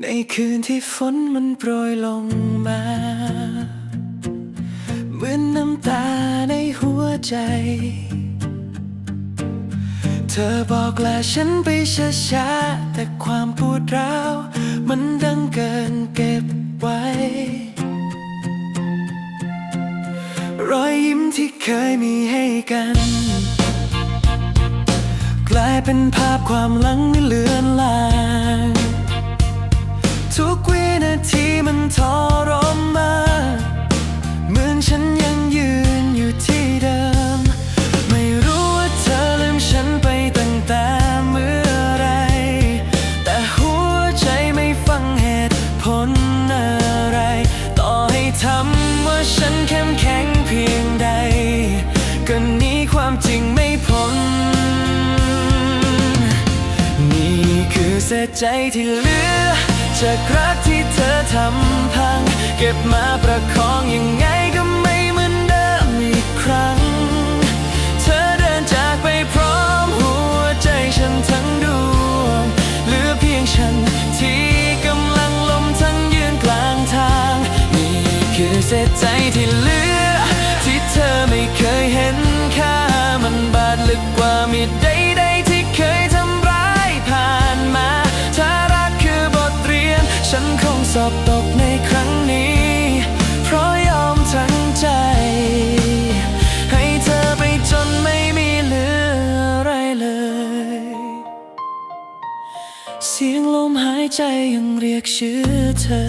ในคืนที่ฝนมันโปรยลงมา เหมือนน้ำตาในหัวใจ เธอบอกลาฉันไปช้าๆแต่ความปวดร้าว มันดังเกินเก็บไว้ รอยยิ้มที่เคยมีให้กัน กลายเป็นภาพความหลังที่เลือนลาง เศษใจที่เหลือ จากรักที่เธอทำพัง เก็บมาประคองยังไงก็ไม่เหมือนเดิมอีกครั้ง เธอเดินจากไปพร้อมหัวใจฉันทั้งดวงเหลือเพียงฉันที่กำลังลมทั้งยืนกลางทาง นี่คือเศษใจที่เหลือ ที่เธอไม่เคยเห็นค่ามันบาดลึกกว่ามีดใด เสียงลมหายใจยังเรียกชื่อเธอ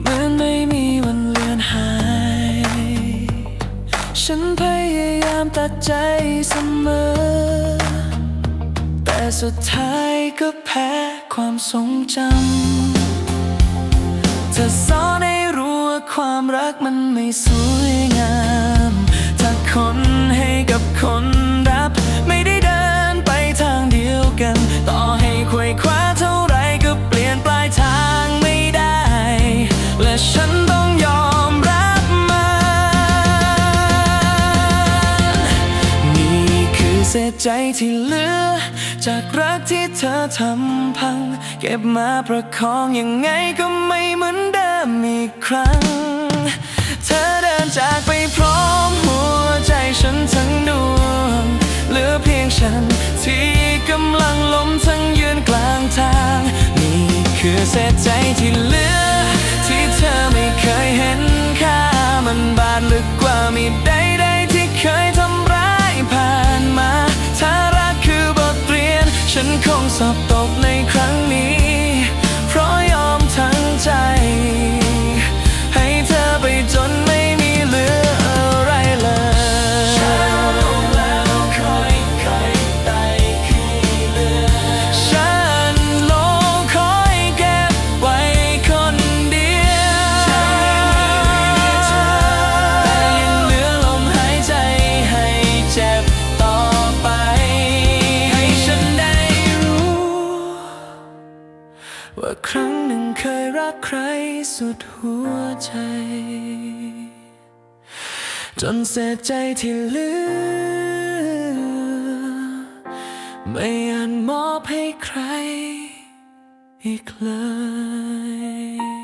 เหมือนไม่มีวันเลือนหาย ฉันพยายามตัดใจเสมอ แต่สุดท้ายก็แพ้ความทรงจำเธอสอนให้รู้ว่าความรักมันไม่สวยงาม ถ้าคนให้กับ เศษใจที่เหลือ จากรักที่เธอทำพัง เก็บมาประคองยังไงก็ไม่เหมือนเดิมอีกครั้ง เธอเดินจากไปพร้อมหัวใจฉันทั้งดวง เหลือเพียงฉันที่กำลังล้มทั้งยืนกลางทาง นี่คือเศษใจที่เหลือที่ ว่าครั้งหนึ่งเคยรักใครสุดหัวใจ จนเสียใจที่เหลือ ไม่อาจมอบให้ใครอีกเลย